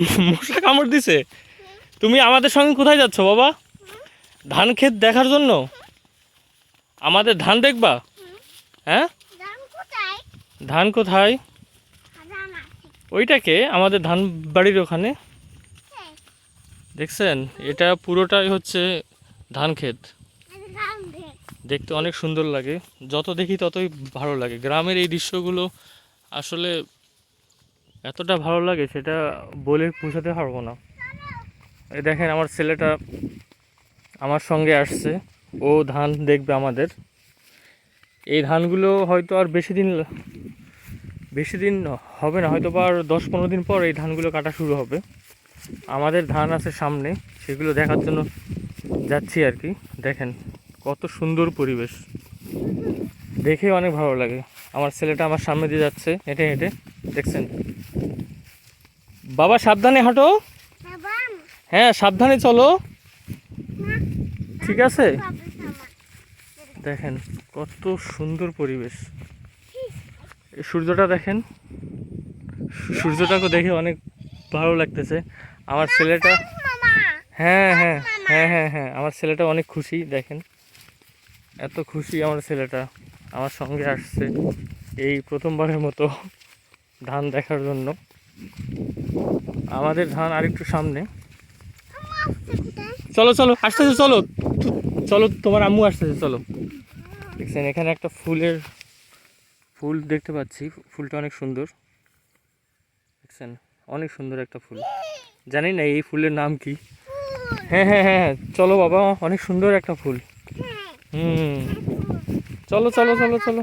মশা কামড় দিছে। তুমি আমাদের সঙ্গে কোথায় যাচ্ছ বাবা? ধান ক্ষেত দেখার জন্য? আমাদের ধান দেখবা? হ্যাঁ? ধান কোথায়? আছে। ওইটাকে আমাদের ধান বাড়ির ওখানে। হ্যাঁ, দেখছেন? এটা পুরোটাই হচ্ছে ধান ক্ষেত। এই ধান ভেত দেখতে অনেক সুন্দর লাগে। যত দেখি ততই ভালো লাগে। গ্রামের এই দৃশ্যগুলো আসলে এতটা ভালো লাগে সেটা বলে বোঝাতে পারব না। এই দেখেন আমার ছেলেটা আমার সঙ্গে আসছে, ও ধান দেখবে আমাদের। এই ধানগুলো হয়তো আর বেশি দিন বেশি দিন হবে না, হয়তো বা আর দশ পনেরো দিন পর এই ধানগুলো কাটা শুরু হবে। আমাদের ধান আছে সামনে, সেগুলো দেখার জন্য যাচ্ছি আর কি। দেখেন কত সুন্দর পরিবেশ। দেখে অনেক ভালো লাগে। আমার ছেলেটা আমার সামনে দিয়ে যাচ্ছে, হেঁটে হেঁটে। দেখছেন? বাবা সাবধানে হাঁটো। হ্যাঁ সাবধানে চলো। ঠিক আছে? দেখেন কত সুন্দর পরিবেশ। সূর্যটা দেখেন। সূর্যটাকে দেখে অনেক ভালো লাগতেছে। আমার ছেলেটা হ্যাঁ হ্যাঁ হ্যাঁ হ্যাঁ হ্যাঁ। আমার ছেলেটা অনেক খুশি দেখেন। এত খুশি আমার ছেলেটা। আমার সঙ্গে আসছে এই প্রথমবারের মতো। ধান দেখার জন্য। আমাদের ধান আরেকটু সামনে। চলো চলো আসতেছে চলো। চলো তোমার আম্মু আসতেছে চলো। দেখছেন এখানে একটা ফুলের ফুল দেখতে পাচ্ছি। ফুলটা অনেক সুন্দর। দেখছেন অনেক সুন্দর একটা ফুল। জানি না এই ফুলের নাম কি? হ্যাঁ হ্যাঁ হ্যাঁ হ্যাঁ, চলো বাবা অনেক সুন্দর একটা ফুল। হুম। চলো চলো চলো চলো।